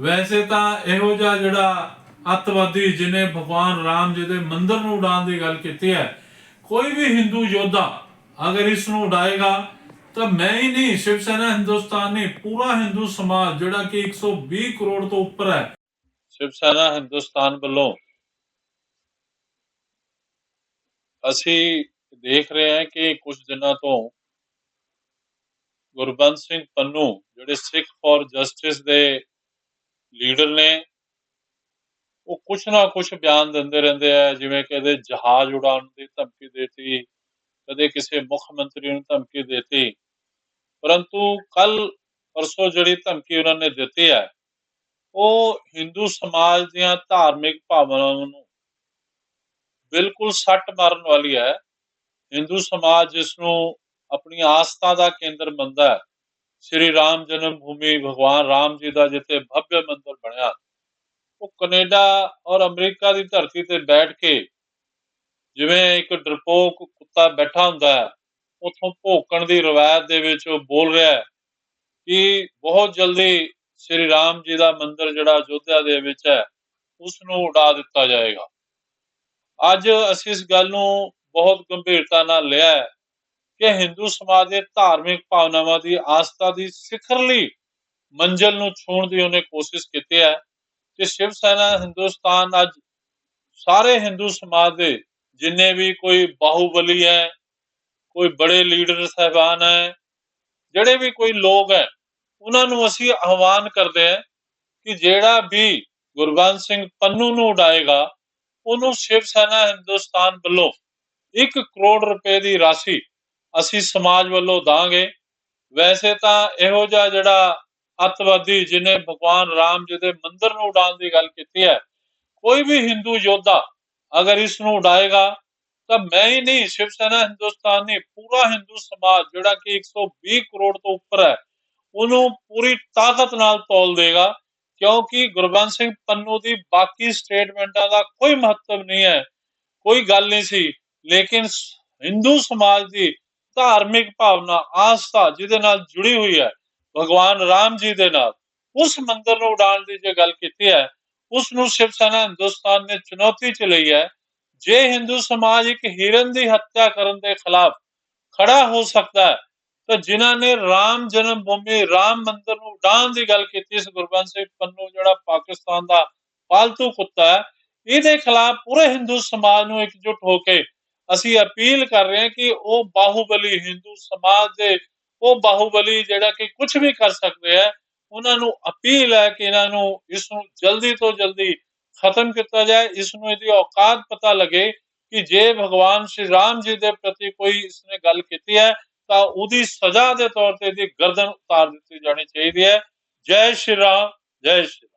ਵੈਸੇ ਤਾਂ ਇਹੋ ਜਿਹਾ ਜਿਹੜਾ ਅੱਤਵਾਦੀ ਜਿਹਨੇ ਭਗਵਾਨ ਰਾਮ ਜੀ ਦੇ ਮੰਦਿਰ ਨੂੰ ਉਡਾਉਣ ਦੀ ਗੱਲ ਕੀਤੀ ਹੈ, ਕੋਈ ਵੀ ਹਿੰਦੂ ਯੋਧਾ ਅਗਰ ਇਸ ਨੂੰ ਉਡਾਏਗਾ, ਤਾਂ ਮੈਂ ਹੀ ਨਹੀਂ ਸ਼ਿਵ ਸੈਨਾ ਹਿੰਦੁਸਤਾਨ ਨਹੀਂ, ਪੂਰਾ ਹਿੰਦੂ ਸਮਾਜ ਜਿਹੜਾ ਕਿ 120 ਕਰੋੜ ਤੋਂ ਉੱਪਰ ਹੈ। ਸ਼ਿਵ ਸੈਨਾ ਹਿੰਦੁਸਤਾਨ ਵੱਲੋਂ ਅਸੀਂ ਦੇਖ ਰਹੇ ਹਾਂ ਕਿ ਕੁਝ ਦਿਨਾਂ ਤੋਂ ਗੁਰਬੰਦ ਸਿੰਘ ਪੰਨੂ, ਜਿਹੜੇ ਸਿੱਖ ਫॉर ਜਸਟਿਸ ਦੇ ਲੀਡਰ ਨੇ ਉਹ ਕੁਛ ਨਾ ਕੁਛ ਬਿਆਨ ਦਿੰਦੇ ਰਹਿੰਦੇ ਆ, ਜਿਵੇਂ ਕਦੇ ਜਹਾਜ਼ ਉਡਾਉਣ ਦੀ ਧਮਕੀ ਦੇਤੀ, ਕਦੇ ਕਿਸੇ ਮੁੱਖ ਮੰਤਰੀ ਨੂੰ ਧਮਕੀ ਦੇਤੀ। ਪਰੰਤੂ ਕੱਲ ਪਰਸੋਂ ਜਿਹੜੀ ਧਮਕੀ ਉਹਨਾਂ ਨੇ ਦਿੱਤੀ ਹੈ, ਉਹ ਹਿੰਦੂ ਸਮਾਜ ਦੀਆਂ ਧਾਰਮਿਕ ਭਾਵਨਾਵਾਂ ਨੂੰ ਬਿਲਕੁਲ ਸੱਟ ਮਾਰਨ ਵਾਲੀ ਹੈ। ਹਿੰਦੂ ਸਮਾਜ ਜਿਸ ਨੂੰ ਆਪਣੀ ਆਸਥਾ ਦਾ ਕੇਂਦਰ ਮੰਨਦਾ ਹੈ ਸ੍ਰੀ ਰਾਮ ਜਨਮ ਭੂਮੀ ਭਗਵਾਨ ਰਾਮ ਜੀ ਦਾ ਜਿੱਥੇ ਭਵਯ ਮੰਦਿਰ ਬਣਿਆ, ਉਹ ਕੈਨੇਡਾ ਔਰ ਅਮਰੀਕਾ ਦੀ ਧਰਤੀ ਤੇ ਬੈਠ ਕੇ ਜਿਵੇਂ ਇੱਕ ਡਰਪੋਕ ਕੁੱਤਾ ਬੈਠਾ ਹੁੰਦਾ ਹੈ, ਉਥੋਂ ਭੋਕਣ ਦੀ ਰਵਾਇਤ ਦੇ ਵਿੱਚ ਉਹ ਬੋਲ ਰਿਹਾ ਹੈ ਕਿ ਬਹੁਤ ਜਲਦੀ ਸ੍ਰੀ ਰਾਮ ਜੀ ਦਾ ਮੰਦਿਰ ਜਿਹੜਾ ਅਯੋਧਿਆ ਦੇ ਵਿੱਚ ਹੈ ਉਸ ਨੂੰ ਉਡਾ ਦਿੱਤਾ ਜਾਏਗਾ। ਅੱਜ ਅਸੀਂ ਇਸ ਗੱਲ ਨੂੰ ਬਹੁਤ ਗੰਭੀਰਤਾ ਨਾਲ ਲਿਆ ਹੈ ਕਿ ਹਿੰਦੂ ਸਮਾਜ ਦੇ ਧਾਰਮਿਕ ਭਾਵਨਾਵਾਂ ਦੀ ਆਸਥਾ ਦੀ ਸਿਖਰਲੀ ਮੰਜ਼ਲ ਨੂੰ ਛੂਹਣ ਦੀ ਉਹਨੇ ਕੋਸ਼ਿਸ਼ ਕੀਤੀ ਹੈ ਕਿ ਸ਼ਿਵ ਸੈਨਾ ਹਿੰਦੁਸਤਾਨ ਅੱਜ ਸਾਰੇ ਹਿੰਦੂ ਸਮਾਜ ਦੇ ਜਿੰਨੇ ਵੀ ਕੋਈ ਬਾਹੂਬਲੀ ਹੈ, ਕੋਈ ਬੜੇ ਲੀਡਰ ਸਹਿਬਾਨ ਹੈ, ਜਿਹੜੇ ਵੀ ਕੋਈ ਲੋਕ ਹੈ, ਉਹਨਾਂ ਨੂੰ ਅਸੀਂ ਆਹਵਾਨ ਕਰਦੇ ਹਾਂ ਕਿ ਜਿਹੜਾ ਵੀ ਗੁਰਬੰਦ ਸਿੰਘ ਪੰਨੂ ਨੂੰ ਉਡਾਏਗਾ, ਉਹਨੂੰ ਸ਼ਿਵ ਸੈਨਾ ਹਿੰਦੁਸਤਾਨ ਵੱਲੋਂ 1 ਕਰੋੜ ਰੁਪਏ ਦੀ ਰਾਸ਼ੀ ਅਸੀਂ ਸਮਾਜ ਵੱਲੋਂ ਦਾਂਗੇ। ਵੈਸੇ ਤਾਂ ਇਹੋ ਜਿਹਾ ਜਿਹੜਾ ਅੱਤਵਾਦੀ ਜਿਹਨੇ ਭਗਵਾਨ ਰਾਮ ਜੀ ਦੇ ਮੰਦਿਰ ਨੂੰ ਉਡਾਉਣ ਦੀ ਗੱਲ ਕੀਤੀ ਹੈ, ਕੋਈ ਵੀ ਹਿੰਦੂ ਯੋਧਾ ਅਗਰ ਇਸ ਨੂੰ ਉਡਾਏਗਾ, ਤਾਂ ਮੈਂ ਹੀ ਨਹੀਂ, ਸ਼ਿਵ ਸੈਨਾ ਹਿੰਦੁਸਤਾਨ ਨਹੀਂ, ਪੂਰਾ ਹਿੰਦੂ ਸਮਾਜ ਜਿਹੜਾ ਕਿ 120 ਕਰੋੜ ਤੋਂ ਉੱਪਰ ਹੈ, ਉਹਨੂੰ ਪੂਰੀ ਤਾਕਤ ਨਾਲ ਤੋਲ ਦੇਗਾ, ਕਿਉਂਕਿ ਗੁਰਬੰਦ ਸਿੰਘ ਪੰਨੂ ਦੀ ਬਾਕੀ ਸਟੇਟਮੈਂਟਾਂ ਦਾ ਕੋਈ ਮਹੱਤਵ ਨਹੀਂ ਹੈ, ਕੋਈ ਗੱਲ ਨਹੀਂ ਸੀ। ਲੇਕਿਨ ਹਿੰਦੂ ਸਮਾਜ ਦੀ ਧਾਰਮਿਕ ਭਾਵਨਾ, ਆਸਥਾ ਜਿਹਦੇ ਨਾਲ ਜੁੜੀ ਹੋਈ ਹੈ, ਭਗਵਾਨ ਰਾਮ ਜੀ ਦੇ ਨਾਲ। ਉਸ ਮੰਦਿਰ ਨੂੰ ਉਡਾਉਣ ਦੀ ਜੇ ਗੱਲ ਕੀਤੀ ਹੈ, ਉਸ ਨੂੰ ਸ਼ਿਵ ਸੈਨਾ ਹਿੰਦੁਸਤਾਨ ਨੇ ਚੁਣੌਤੀ ਚ ਲਈ ਹੈ, ਜੇ ਹਿੰਦੂ ਸਮਾਜ ਇੱਕ ਹਿਰਨ ਦੀ ਹੱਤਿਆ ਕਰਨ ਦੇ ਖਿਲਾਫ ਖੜਾ ਹੋ ਸਕਦਾ ਹੈ, ਤਾਂ ਜਿਨ੍ਹਾਂ ਨੇ ਰਾਮ ਜਨਮ ਭੂਮੀ, ਰਾਮ ਮੰਦਿਰ ਨੂੰ ਉਡਾਉਣ ਦੀ ਗੱਲ ਕੀਤੀ ਇਸ ਗੁਰਬੰਦ ਸਿੰਘ ਪੰਨੂ ਜਿਹੜਾ ਪਾਕਿਸਤਾਨ ਦਾ ਪਾਲਤੂ ਕੁੱਤਾ ਹੈ, ਇਹਦੇ ਖਿਲਾਫ ਪੂਰੇ ਹਿੰਦੂ ਸਮਾਜ ਨੂੰ ਇਕਜੁੱਟ ਹੋ ਕੇ ਅਸੀਂ ਅਪੀਲ ਕਰ ਰਹੇ ਹਾਂ ਕਿ ਉਹ ਬਾਹੂਬਲੀ ਹਿੰਦੂ ਸਮਾਜ ਦੇ, ਉਹ ਬਾਹੂਬਲੀ ਜਿਹੜਾ ਕਿ ਕੁਝ ਵੀ ਕਰ ਸਕਦੇ ਆ, ਉਹਨਾਂ ਨੂੰ ਅਪੀਲ ਹੈ ਕਿ ਇਹਨਾਂ ਨੂੰ ਇਸ ਨੂੰ ਜਲਦੀ ਤੋਂ ਜਲਦੀ ਖਤਮ ਕੀਤਾ ਜਾਏ, ਇਸ ਨੂੰ ਇਹਦੀ ਔਕਾਤ ਪਤਾ ਲੱਗੇ ਕਿ ਜੇ ਭਗਵਾਨ ਸ਼੍ਰੀ ਰਾਮ ਜੀ ਦੇ ਪ੍ਰਤੀ ਕੋਈ ਇਸਨੇ ਗੱਲ ਕੀਤੀ ਹੈ, ਤਾਂ ਉਹਦੀ ਸਜ਼ਾ ਦੇ ਤੌਰ ਤੇ ਇਹਦੀ ਗਰਦਨ ਉਤਾਰ ਦਿੱਤੀ ਜਾਣੀ ਚਾਹੀਦੀ ਹੈ। ਜੈ ਸ਼੍ਰੀ ਰਾਮ, ਜੈ ਸ਼੍ਰੀ